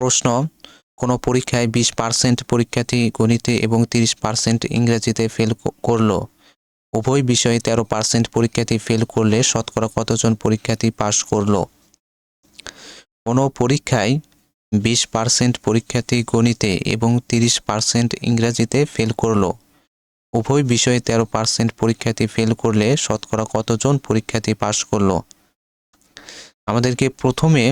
প্রশ্ন, কোনো পরীক্ষায় বিশ পার্সেন্ট পরীক্ষার্থী গণিতে এবং তিরিশ পার্সেন্ট ইংরেজিতে ফেল করল। উভয় বিষয়ে তেরো পার্সেন্ট পরীক্ষার্থী ফেল করলে শতকরা কতজন পরীক্ষার্থী পাশ করল? কোনো পরীক্ষায় বিশ পার্সেন্ট পরীক্ষার্থী গণিতে এবং তিরিশ পার্সেন্ট ইংরাজিতে ফেল করল। উভয় বিষয়ে তেরো পার্সেন্ট পরীক্ষার্থী ফেল করলে শতকরা কতজন পরীক্ষার্থী পাশ করল? আমাদেরকে প্রথমে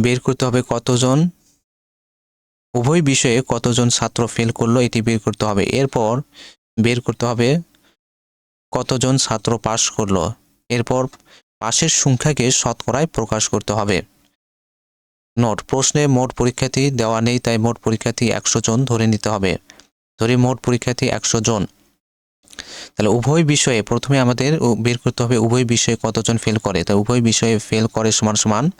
বের করতে হবে কতজন? উভয় বিষয়ে কতজন ছাত্র ফেল করল এটি বের করতে হবে। এরপর বের করতে হবে কতজন ছাত্র পাশ করল। এরপর পাশের সংখ্যাকে শতকরায় প্রকাশ করতে হবে। নোট, প্রশ্নে মোট পরীক্ষার্থী দেওয়া নেই, তাই মোট পরীক্ষার্থী একশো জন ধরে নিতে হবে। ধরে মোট পরীক্ষার্থী একশো জন। তাহলে উভয় বিষয়ে প্রথমে আমাদের বের করতে হবে, উভয় বিষয়ে কতজন ফেল করে? তাই উভয় বিষয়ে ফেল করে সমান সমান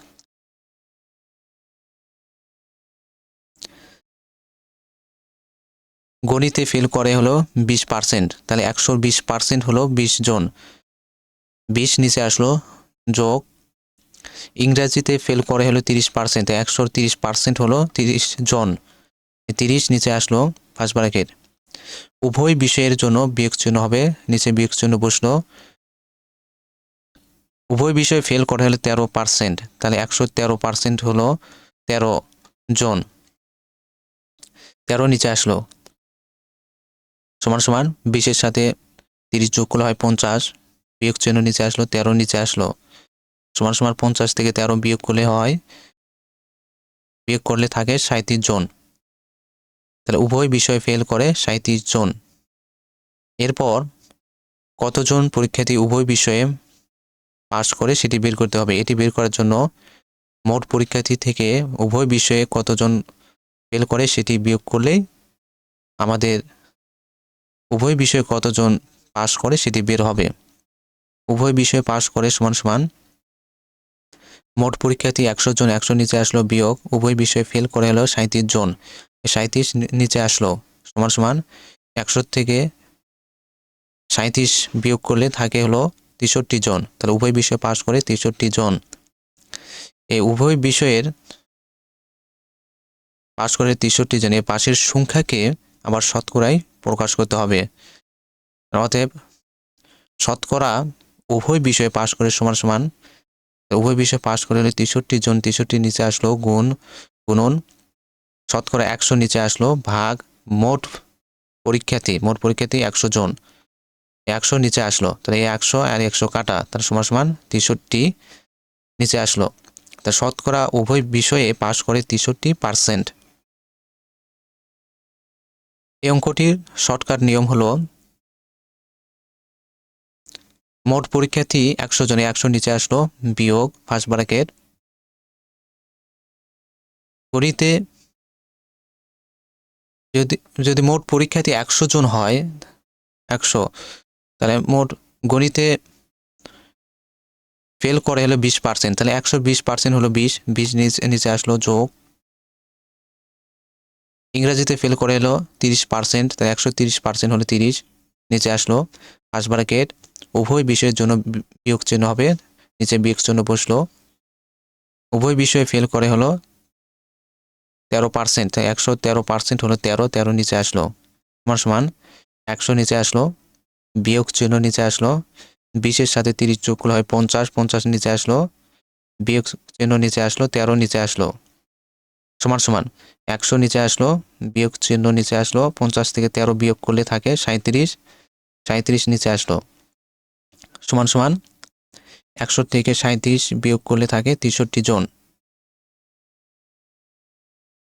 গণিতে ফেল করে হলো বিশ পার্সেন্ট তাহলে একশোর বিশ পার্সেন্ট হলো বিশ জন। বিশ নিচে আসলো যোগ, ইংরাজিতে ফেল করে হলো তিরিশ পার্সেন্ট একশোর তিরিশ পার্সেন্ট হলো তিরিশ জন। তিরিশ নিচে আসলো ফার্স্ট ব্র্যাকেট উভয় বিষয়ের জন্য বিয়োগ চিহ্ন হবে, নিচে বিয়োগ চিহ্ন বসল। উভয় বিষয়ে ফেল করে হলো তেরো পার্সেন্ট তাহলে একশো তেরো পার্সেন্ট হলো তেরো জন। তেরো নিচে আসলো। সমান সমান বিশের সাথে তিরিশ যোগ করলে হয় পঞ্চাশ, বিয়োগ চিহ্ন নিচে আসলো তেরো, নিচে আসলো। সমান সমান পঞ্চাশ থেকে তেরো বিয়োগ করলে হয়, বিয়োগ করলে থাকে সাঁত্রিশ জন। তাহলে উভয় বিষয় ফেল করে সাঁত্রিশ জন। এরপর কতজন পরীক্ষার্থী উভয় বিষয়ে পাস করে সেটি বের করতে হবে? এটি বের করার জন্য মোট পরীক্ষার্থী থেকে উভয় বিষয়ে কতজন ফেল করে সেটি বিয়োগ করলেই আমাদের উভয় বিষয়ে কতজন পাশ করে সেটি বের হবে। উভয় বিষয়ে পাশ করে সমান সমান মোট পরীক্ষার্থী একশো জন, একশো নিচে আসলো বিয়োগ, উভয় বিষয়ে ফেল করে হলো সাঁত্রিশ জন। সাঁত্রিশ নিচে আসলো সমান সমান একশো থেকে সাঁত্রিশ বিয়োগ করলে থাকে হলো তেষট্টি জন। তাহলে উভয় বিষয়ে পাশ করে তেষট্টি জন। এই উভয় বিষয়ের পাশ করে তেষট্টি জন। এই পাশের সংখ্যাকে আবার শতকরায় প্রকাশ করতে হবে। অতএব শতকরা উভয় বিষয়ে পাশ করে সমান সমান, উভয় বিষয়ে পাশ করে হলে তেষট্টি জন তেষট্টি নিচে আসলো গুণ, গুণন শতকরা একশো নিচে আসলো ভাগ মোট পরীক্ষার্থী মোট পরীক্ষার্থী একশো জন। একশো নিচে আসলো, তাহলে এই একশো আর একশো কাটা, তার সমান সমান তেষট্টি নিচে আসলো। তা শতকরা উভয় বিষয়ে পাশ করে তেষট্টি পার্সেন্ট। এই অঙ্কটির শর্টকাট নিয়ম হলো মোট পরীক্ষার্থী একশো জনে একশো নিচে আসলো, বিয়োগ ফার্স্ট ব্র্যাকেট গণিতে যদি যদি মোট পরীক্ষার্থী একশো জন হয়, একশো, তাহলে মোট গণিতে ফেল করে হলো বিশ পার্সেন্ট তাহলে একশো বিশ পার্সেন্ট হলো বিশ বিশ নিচে নিচে আসলো যোগ ইংরেজিতে ফেল করে এলো তিরিশ পার্সেন্ট তাহলে একশো তিরিশ পার্সেন্ট হলো তিরিশ, নিচে আসলো ফার্স্ট ব্র্যাকেট উভয় বিষয়ের জন্য বিয়োগ চিহ্ন হবে, নিচে বিয়োগ চিহ্ন বসল। উভয় বিষয়ে ফেল করে হলো তেরো পার্সেন্ট তাই একশো তেরো পার্সেন্ট হলো তেরো তেরো নিচে আসলো। সমান সমান একশো নিচে আসলো, বিয়োগ চিহ্ন নিচে আসলো, বিশের সাথে তিরিশ যোগ হয় পঞ্চাশ পঞ্চাশ নিচে আসলো, বিয়োগ চিহ্ন নিচে আসলো, তেরো নিচে আসলো। সমান সমান একশো নিচে আসলো, বিয়োগ চিহ্ন নিচে আসলো, পঞ্চাশ থেকে তেরো বিয়োগ করলে থাকে সাঁত্রিশ সাঁত্রিশ নিচে আসলো। সমান সমান একশো থেকে সাঁত্রিশ বিয়োগ করলে থাকে তেষট্টি জন।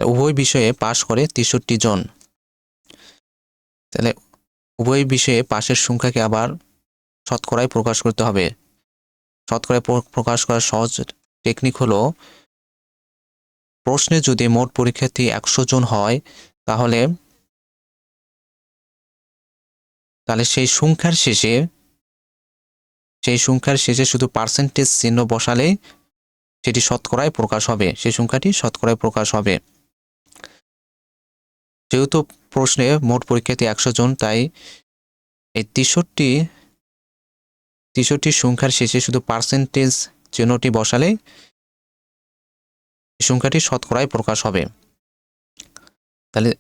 উভয় বিষয়ে পাশ করে তেষট্টি জন। তাহলে উভয় বিষয়ে পাশের সংখ্যাকে আবার শতকরায় প্রকাশ করতে হবে। শতকরায় প্রকাশ করার সহজ টেকনিক হলো প্রশ্নে যদি মোট পরীক্ষার্থী একশো জন হয়, তাহলে তাহলে সেই সংখ্যার শেষে, সেই সংখ্যার শেষে শুধু পার্সেন্টেজ চিহ্ন বসালেই সেটি শতকরায় প্রকাশ হবে। সেই সংখ্যাটি শতকরায় প্রকাশ হবে। যেহেতু প্রশ্নে মোট পরীক্ষার্থী একশো জন, তাই এই তেষট্টি তেষট্টি সংখ্যার শেষে শুধু পার্সেন্টেজ চিহ্নটি বসালে এই সংখ্যাটি শতকরায় প্রকাশ হবে। তাহলে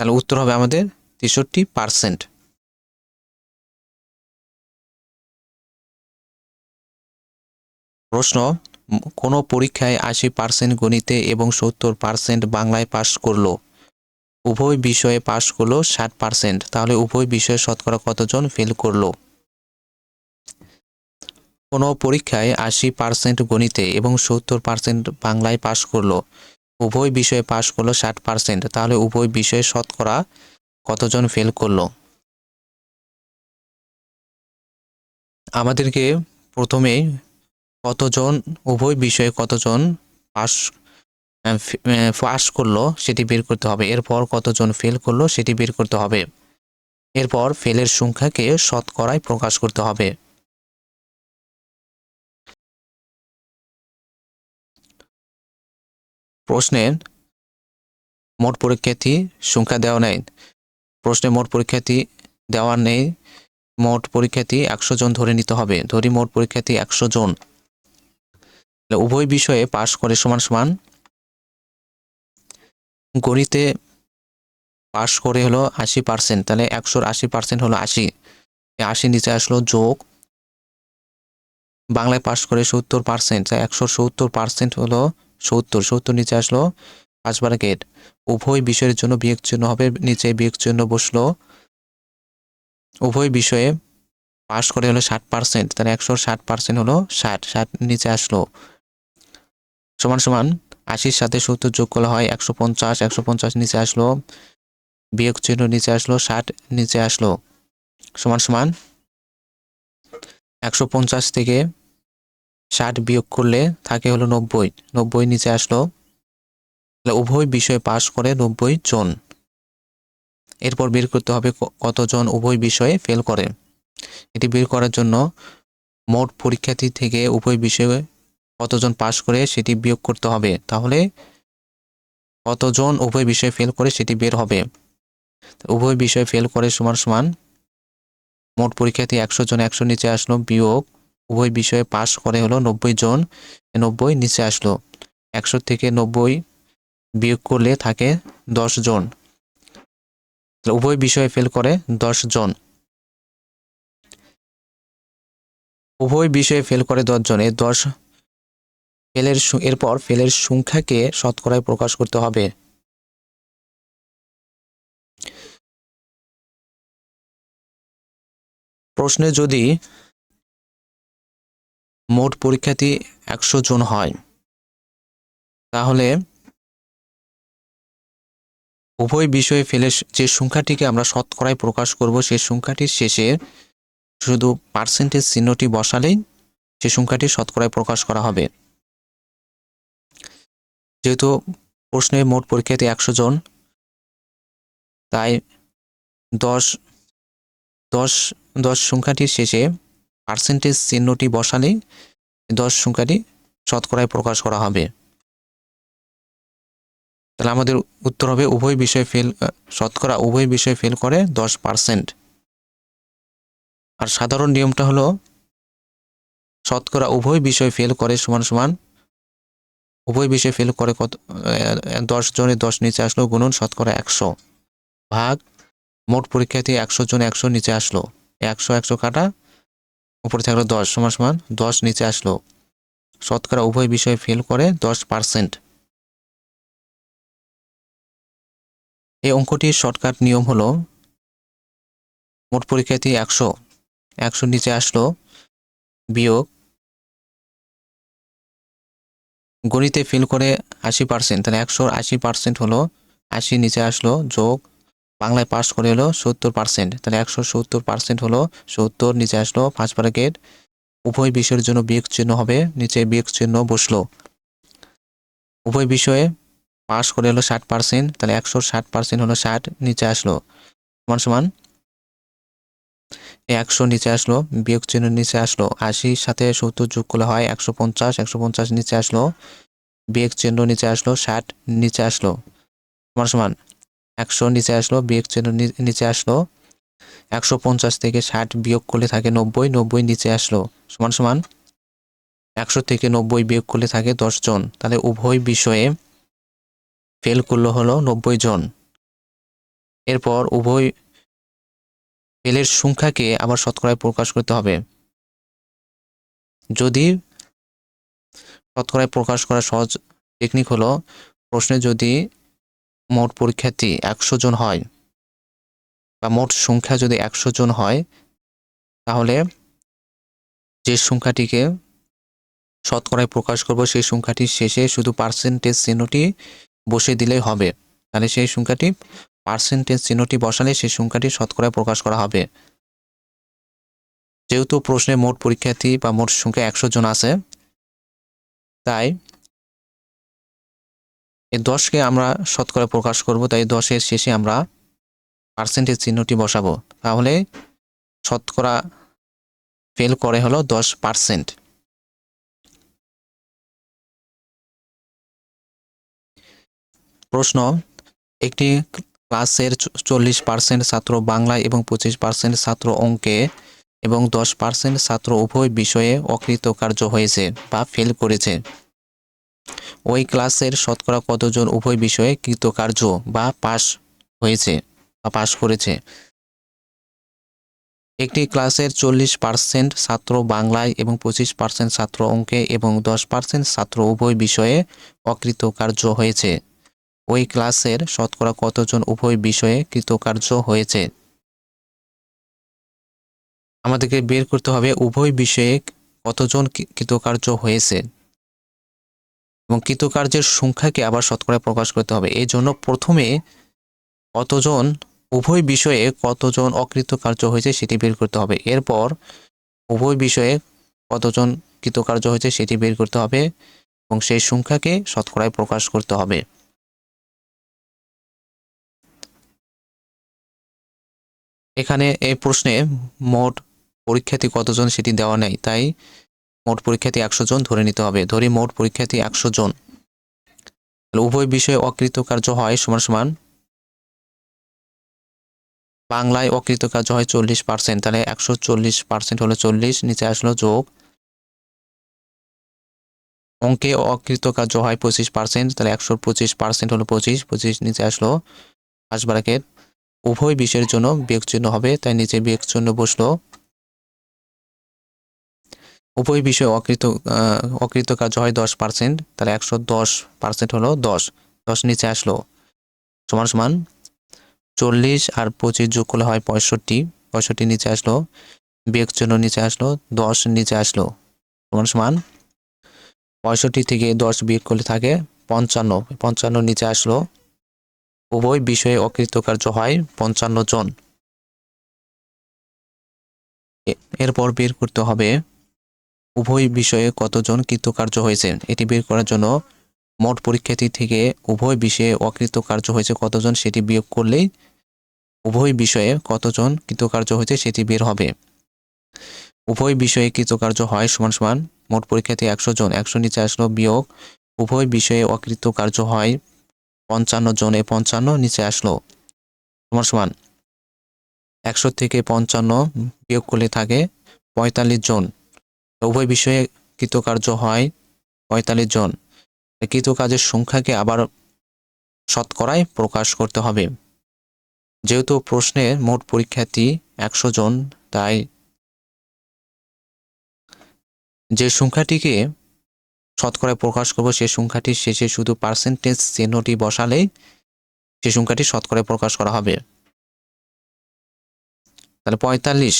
তাহলে উত্তর হবে আমাদের তেষট্টি পার্সেন্ট প্রশ্ন, কোনো পরীক্ষায় আশি পার্সেন্ট গণিতে এবং সত্তর পার্সেন্ট বাংলায় পাশ করল। উভয় বিষয়ে পাশ করল ষাট পার্সেন্ট তাহলে উভয় বিষয়ে শতকরা কতজন ফেল করল? কোনো পরীক্ষায় আশি পার্সেন্ট গণিতে এবং সত্তর পার্সেন্ট বাংলায় পাশ করল। উভয় বিষয়ে পাশ করল ষাট পার্সেন্ট। তাহলে উভয় বিষয়ে শতকরা কতজন ফেল করল? আমাদেরকে প্রথমে কতজন, উভয় বিষয়ে কতজন পাস পাস করল সেটি বের করতে হবে। এরপর কতজন ফেল করল সেটি বের করতে হবে। এরপর ফেলের সংখ্যাকে শতকরায় প্রকাশ করতে হবে। প্রশ্নে মোট পরীক্ষার্থী সংখ্যা দেওয়া নেই। প্রশ্নে মোট পরীক্ষার্থী দেওয়া নেই। মোট পরীক্ষার্থী একশো জন ধরে নিতে হবে। ধরি মোট পরীক্ষার্থী একশো জন। উভয় বিষয়ে পাশ করে সমান সমান গণিতে পাশ করে হলো আশি পার্সেন্ট। তাহলে একশোর আশি পার্সেন্ট হলো আশি। আশি নিচে আসলো যোগ। বাংলায় পাশ করে সত্তর পার্সেন্ট। তাই একশো সত্তর পার্সেন্ট হলো সত্তর সত্তর নিচে আসলো। পাঁচবার গেট উভয় বিষয়ের জন্য বিয়োগ চিহ্ন হবে, নিচে বিয়োগ চিহ্ন বসল। উভয় বিষয়ে পাশ করে হলো ষাট পার্সেন্ট তাহলে একশো ষাট পার্সেন্ট হলো ষাট ষাট নিচে আসলো। সমান সমান আশির সাথে সত্তর যোগ করলে হয় একশো পঞ্চাশ একশো পঞ্চাশ নিচে আসলো। বিয়োগ চিহ্ন নিচে আসলো, ষাট নিচে আসলো। সমান সমান একশো পঞ্চাশ থেকে ষাট বিয়োগ করলে থাকে হলো নব্বই। নব্বই নিচে আসলো তাহলে উভয় বিষয়ে পাশ করে নব্বই জন। এরপর বের করতে হবে কতজন উভয় বিষয়ে ফেল করে। এটি বের করার জন্য মোট পরীক্ষার্থী থেকে উভয় বিষয়ে কতজন পাশ করে সেটি বিয়োগ করতে হবে। তাহলে কতজন উভয় বিষয়ে ফেল করে সেটি বের হবে। উভয় বিষয়ে ফেল করে সমান সমান মোট পরীক্ষার্থী একশো জন, একশো নিচে আসলো বিয়োগ উভয় বিষয়ে পাশ করে হলো নব্বই জন, নব্বই নিচে আসলো। একশো থেকে নব্বই বিয়োগ করলে থাকে দশ জন। উভয় বিষয়ে ফেল করে দশ জন। উভয় বিষয়ে ফেল করে দশ জন। এই দশ ফেলের এরপর ফেলের সংখ্যাকে শতকরায় প্রকাশ করতে হবে। প্রশ্নে যদি মোট পরীক্ষার্থী একশো জন হয়। তাহলে উভয় বিষয়ে ফেলে যে সংখ্যাটিকে আমরা শতকরায় প্রকাশ করব সেই সংখ্যাটির শেষে শুধু পার্সেন্টেজ চিহ্নটি বসালেই সে সংখ্যাটি শতকরায় প্রকাশ করা হবে। যেহেতু প্রশ্নে মোট পরীক্ষার্থী একশো জন, তাই দশ দশ দশ সংখ্যাটির শেষে পার্সেন্টেজ চিহ্নটি বসালেই দশ সংখ্যাটি শতকরায় প্রকাশ করা হবে। তাহলে আমাদের উত্তর হবে উভয় বিষয়ে ফেল শতকরা উভয় বিষয়ে ফেল করে দশ পার্সেন্ট আর সাধারণ নিয়মটা হলো শতকরা উভয় বিষয় ফেল করে সমান সমান উভয় বিষয় ফেল করে কত দশ জনে দশ নিচে আসলো গুণন শতকরা একশো ভাগ মোট পরীক্ষার্থী একশো জন একশো নিচে আসলো। একশো একশো কাটা উপরে থাকল দশ, সমান সমান দশ নিচে আসলো। শতকরা উভয় বিষয়ে ফেল করে দশ পার্সেন্ট এই অঙ্কটির শর্টকাট নিয়ম হলো, মোট পরীক্ষার্থী একশো একশো নিচে আসলো, বিয়োগ গণিতে ফেল করে আশি পার্সেন্ট তাহলে একশোর আশি পার্সেন্ট হলো, আশি নিচে আসলো যোগ বাংলায় পাস করে হলো সত্তর পার্সেন্ট তাহলে একশো সত্তর পার্সেন্ট হলো সত্তর, নিচে আসলো পাঁচ ব্র্যাকেট উভয় বিষয়ের জন্য বিয়োগ চিহ্ন হবে, নিচে বিয়োগ চিহ্ন বসল। উভয় বিষয়ে পাস করে হলো ষাট পার্সেন্ট তাহলে একশো ষাট পার্সেন্ট হলো ষাট, নিচে আসলো। সমান সমান। একশো নিচে আসলো, বিয়োগ চিহ্ন নিচে আসলো। আশির সাথে সত্তর যোগ করলে হয় একশো পঞ্চাশ একশো পঞ্চাশ নিচে আসলো। বিয়োগ চিহ্ন নিচে আসলো, ষাট নিচে আসলো। সমান সমান। একশো নিচে আসলো, বিয়োগ চিহ্ন নিচে আসলো। একশো পঞ্চাশ থেকে ষাট বিয়োগ করলে থাকে নব্বই নব্বই নিচে আসলো। সমান সমান। একশো থেকে নব্বই বিয়োগ করলে থাকে দশ জন। তাহলে উভয় বিষয়ে ফেল করল হলো নব্বই জন। এরপর উভয় ফেলের সংখ্যাকে আবার শতকরায় প্রকাশ করতে হবে। যদি শতকরায় প্রকাশ করা সহজ টেকনিক হলো, প্রশ্নে যদি মোট পরীক্ষার্থী একশো জন হয় বা মোট সংখ্যা যদি একশো জন হয়, তাহলে যে সংখ্যাটিকে শতকরায় প্রকাশ করব, সেই সংখ্যাটির শেষে শুধু পার্সেন্টেজ চিহ্নটি বসে দিলেই হবে। তাহলে সেই সংখ্যাটি পার্সেন্টেজ চিহ্নটি বসালে সেই সংখ্যাটি শতকরায় প্রকাশ করা হবে। যেহেতু প্রশ্নে মোট পরীক্ষার্থী বা মোট সংখ্যা একশো জন আছে, তাই এই দশকে আমরা শতকরা প্রকাশ করব, তাই দশের শেষে আমরা পার্সেন্টেজ চিহ্নটি বসাবো। তাহলে শতকরা ফেল করে হলো দশ পার্সেন্ট প্রশ্ন, একটি ক্লাসের চল্লিশ পার্সেন্ট ছাত্র বাংলায় এবং পঁচিশ পার্সেন্ট ছাত্র অঙ্কে এবং দশ পার্সেন্ট ছাত্র উভয় বিষয়ে অকৃতকার্য হয়েছে বা ফেল করেছে। ওই ক্লাসের শতকরা কতজন উভয় বিষয়ে কৃতকার্য বা পাস হয়েছে বা পাস করেছে? একটি ক্লাসের চল্লিশ পার্সেন্ট ছাত্র বাংলায় এবং পঁচিশ পার্সেন্ট ছাত্র অঙ্কে এবং দশ পার্সেন্ট ছাত্র উভয় বিষয়ে অকৃতকার্য হয়েছে। ওই ক্লাসের শতকরা কতজন উভয় বিষয়ে কৃতকার্য হয়েছে? আমাদেরকে বের করতে হবে, উভয় বিষয়ে কতজন কৃতকার্য হয়েছে? এবং কৃতকার্যের সংখ্যাকে আবার শতকরা প্রকাশ করতে হবে। এই জন্য প্রথমে কতজন, উভয় বিষয়ে কতজন অকৃতকার্য হয়েছে সেটি বের করতে হবে। এরপর উভয় বিষয়ে কতজন কৃতকার্য হয়েছে সেটি বের করতে হবে এবং সেই সংখ্যাকে শতকরায় প্রকাশ করতে হবে। এখানে এই প্রশ্নে মোট পরীক্ষার্থী কতজন সেটি দেওয়া নেই, তাই মোট পরীক্ষার্থী একশো জন ধরে নিতে হবে। ধরি মোট পরীক্ষার্থী একশো জন। তাহলে উভয় বিষয়ে অকৃতকার্য হয় সমান সমান বাংলায় অকৃতকার্য হয় চল্লিশ পার্সেন্ট তাহলে একশো চল্লিশ পার্সেন্ট হলো চল্লিশ, নিচে আসলো যোগ। অঙ্কে অকৃতকার্য হয় পঁচিশ পার্সেন্ট তাহলে একশো পঁচিশ পার্সেন্ট হলো পঁচিশ পঁচিশ নিচে আসলো ব্র্যাকেট উভয় বিষয়ের জন্য বিয়োগ চিহ্ন হবে, তাই নিচে বিয়োগ চিহ্ন বসল। উভয় বিষয়ে অকৃত আহ, অকৃতকার্য হয় দশ পার্সেন্ট তাহলে একশো দশ পার্সেন্ট হলো দশ। দশ নিচে আসলো। সমান সমান চল্লিশ আর পঁচিশ যোগ করলে হয় পঁয়ষট্টি। পঁয়ষট্টি নিচে আসলো। বিয়োগ চিহ্ন নিচে আসলো। দশ নিচে আসলো। সমান সমান পঁয়ষট্টি থেকে দশ বিয়োগ করলে থাকে পঞ্চান্ন। পঞ্চান্ন নিচে আসলো। উভয় বিষয়ে অকৃতকার্য হয় পঞ্চান্ন জন। এরপর বের করতে হবে উভয় বিষয়ে কতজন কৃতকার্য হয়েছে, এটি বের করার জন্য মোট পরীক্ষার্থী থেকে উভয় বিষয়ে অকৃতকার্য হয়েছে কতজন সেটি বিয়োগ করলেই উভয় বিষয়ে কতজন কৃতকার্য হয়েছে সেটি বের হবে। উভয় বিষয়ে কৃতকার্য হয় সমান সমান মোট পরীক্ষার্থী একশো জন, একশো নিচে আসলো বিয়োগ। উভয় বিষয়ে অকৃতকার্য হয় পঞ্চান্ন জন এ পঞ্চান্ন নিচে আসলো সমান সমান। একশো থেকে পঞ্চান্ন বিয়োগ করলে থাকে পঁয়তাল্লিশ জন। উভয় বিষয়ে কৃতকার্য হয় পঁয়তাল্লিশ জন। কৃতকাজের সংখ্যাকে আবার শতকরায় প্রকাশ করতে হবে। যেহেতু প্রশ্নে মোট পরীক্ষার্থী একশো জন, তাই যে সংখ্যাটিকে শতকরায় প্রকাশ করব, সে সংখ্যাটির শেষে শুধু পার্সেন্টেজ চিহ্নটি বসালেই সে সংখ্যাটি শতকরায় প্রকাশ করা হবে। তাহলে পঁয়তাল্লিশ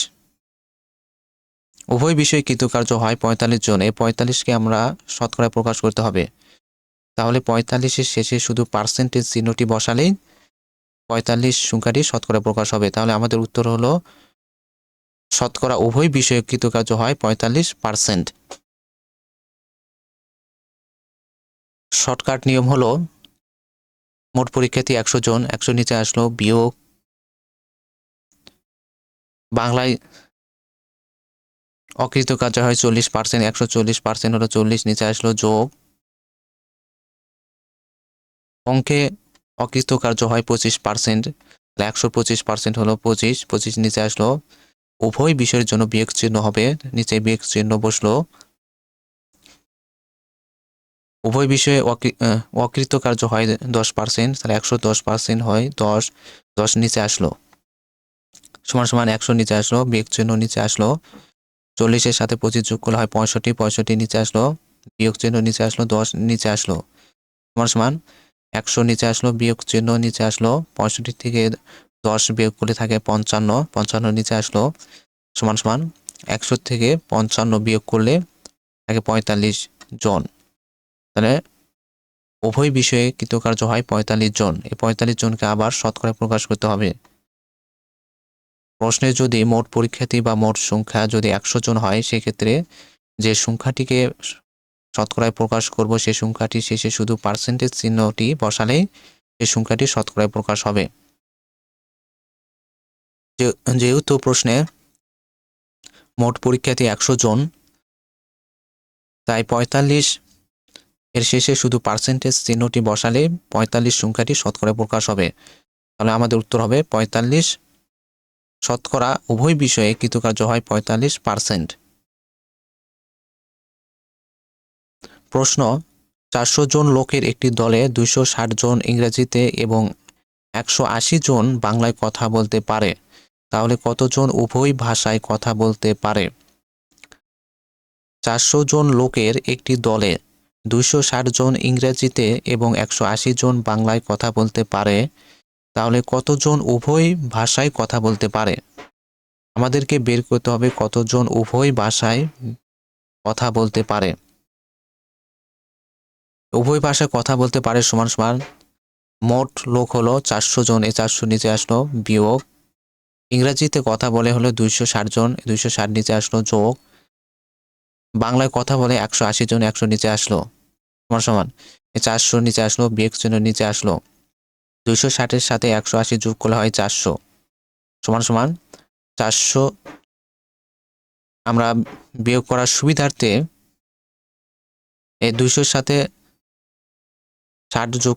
উভয় বিষয়ে কৃতকার্য হয় পঁয়তাল্লিশ জন। এই পঁয়তাল্লিশকে আমরা শতকরায় প্রকাশ করতে হবে। তাহলে পঁয়তাল্লিশের শেষে শুধু পার্সেন্টেজ চিহ্নটি বসালেই পঁয়তাল্লিশ সংখ্যাটি শতকরা প্রকাশ হবে। তাহলে আমাদের উত্তর হলো শতকরা উভয় বিষয়ে কৃতকার্য হয় পঁয়তাল্লিশ পার্সেন্ট। শর্টকাট নিয়ম হলো মোট পরীক্ষার্থী একশো জন, একশো নিচে আসলো বিয়োগ। বাংলায় অকৃতকার্য হয় চল্লিশ পার্সেন্ট একশো চল্লিশ পার্সেন্ট হলো চল্লিশ নিচে আসলো যোগ। অঙ্কে অকৃতকার্য হয় পঁচিশ পার্সেন্ট একশো পঁচিশ পার্সেন্ট হলো পঁচিশ পঁচিশ নিচে আসলো। উভয় বিষয়ের জন্য বিয়োগ চিহ্ন হবে নিচে বিয়োগ চিহ্ন বসল। উভয় বিষয়ে অকৃ- আহ, অকৃতকার্য হয় দশ পার্সেন্ট তাহলে একশো দশ পার্সেন্ট হয় দশ দশ নিচে আসলো। সমান সমান একশো নিচে আসলো বিয়োগ চিহ্ন নিচে আসলো। চল্লিশের সাথে পঁচিশ যোগ করলে হয় পঁয়ষট্টি পঁয়ষট্টি নিচে আসলো, বিয়োগ চিহ্ন নিচে আসলো, দশ নিচে আসলো। সমান সমান, একশো নিচে আসলো, বিয়োগ চিহ্ন নিচে আসলো, পঁয়ষট্টি থেকে দশ বিয়োগ করলে থাকে পঞ্চান্ন পঞ্চান্ন নিচে আসলো। সমান সমান, একশো থেকে পঞ্চান্ন বিয়োগ করলে থাকে পঁয়তাল্লিশ জন। তাহলে উভয় বিষয়ে কৃতকার্য হয় পঁয়তাল্লিশ জন। এই পঁয়তাল্লিশ জনকে আবার শতকরা প্রকাশ করতে হবে। প্রশ্নে যদি মোট পরীক্ষার্থী বা মোট সংখ্যা যদি একশো জন হয়, সেক্ষেত্রে যে সংখ্যাটিকে শতকরায় প্রকাশ করব সেই সংখ্যাটি শেষে শুধু পার্সেন্টেজ চিহ্নটি বসালেই সেই সংখ্যাটি শতকরায় প্রকাশ হবে। যেহেতু প্রশ্নে মোট পরীক্ষার্থী একশো জন, তাই পঁয়তাল্লিশ এর শেষে শুধু পার্সেন্টেজ চিহ্নটি বসালে পঁয়তাল্লিশ সংখ্যাটি শতকরা প্রকাশ হবে। তাহলে আমাদের উত্তর হবে পঁয়তাল্লিশ শতকরা উভয় বিষয়ে কৃতকার্য হয় পঁয়তাল্লিশ পার্সেন্ট। প্রশ্ন, চারশো জন লোকের একটি দলে দুইশো ষাট জন ইংরেজিতে এবং একশো আশি জন বাংলায় কথা বলতে পারে। তাহলে কতজন উভয় ভাষায় কথা বলতে পারে? চারশো জন লোকের একটি দলে দুইশো ষাট জন ইংরেজিতে এবং একশো আশি জন বাংলায় কথা বলতে পারে। তাহলে কতজন উভয় ভাষায় কথা বলতে পারে? আমাদেরকে বের করতে হবে কতজন উভয় ভাষায় কথা বলতে পারে। উভয় ভাষায় কথা বলতে পারে সমান সমান মোট লোক হলো চারশো জন, এই চারশো নিচে আসলো বিয়োগ। ইংরেজিতে কথা বলে হলো দুইশো ষাট জন দুইশো ষাট নিচে আসলো যোগ। বাংলায় কথা বলে একশো আশি জন, একশো নিচে আসলো সমান সমান। চারশো নিচে আসলো, বিয়োগ নিচে আসলো। দুইশো ষাটের সাথে একশো আশি যোগ করলে হয় চারশো। সমান সমান চারশো। আমরা বিয়োগ করার সুবিধার্থে এই দুইশোর সাথে ষাট যোগ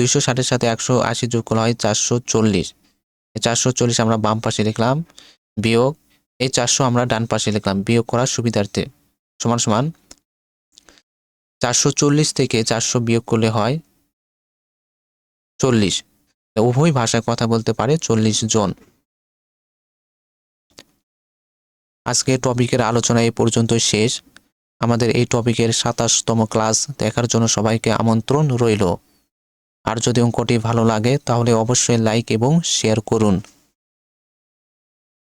দুইশো ষাটের সাথে একশো আশি যোগ করা হয় চারশো চল্লিশ। এই চারশো চল্লিশ আমরা বাম পাশে লিখলাম, বিয়োগ। এই চারশো আমরা ডান পাশে লিখলাম, বিয়োগ করার সুবিধার্থে। সমান সমান চারশো চল্লিশ থেকে চারশো বিয়োগ করলে হয় চল্লিশ। উভয় ভাষায় কথা বলতে পারে চল্লিশ জন। আজকে টপিকের আলোচনা এই পর্যন্ত শেষ। আমাদের এই টপিকের সাতাশতম ক্লাস দেখার জন্য সবাইকে আমন্ত্রণ রইল। আর যদি অঙ্কটি ভালো লাগে তাহলে অবশ্যই লাইক এবং শেয়ার করুন।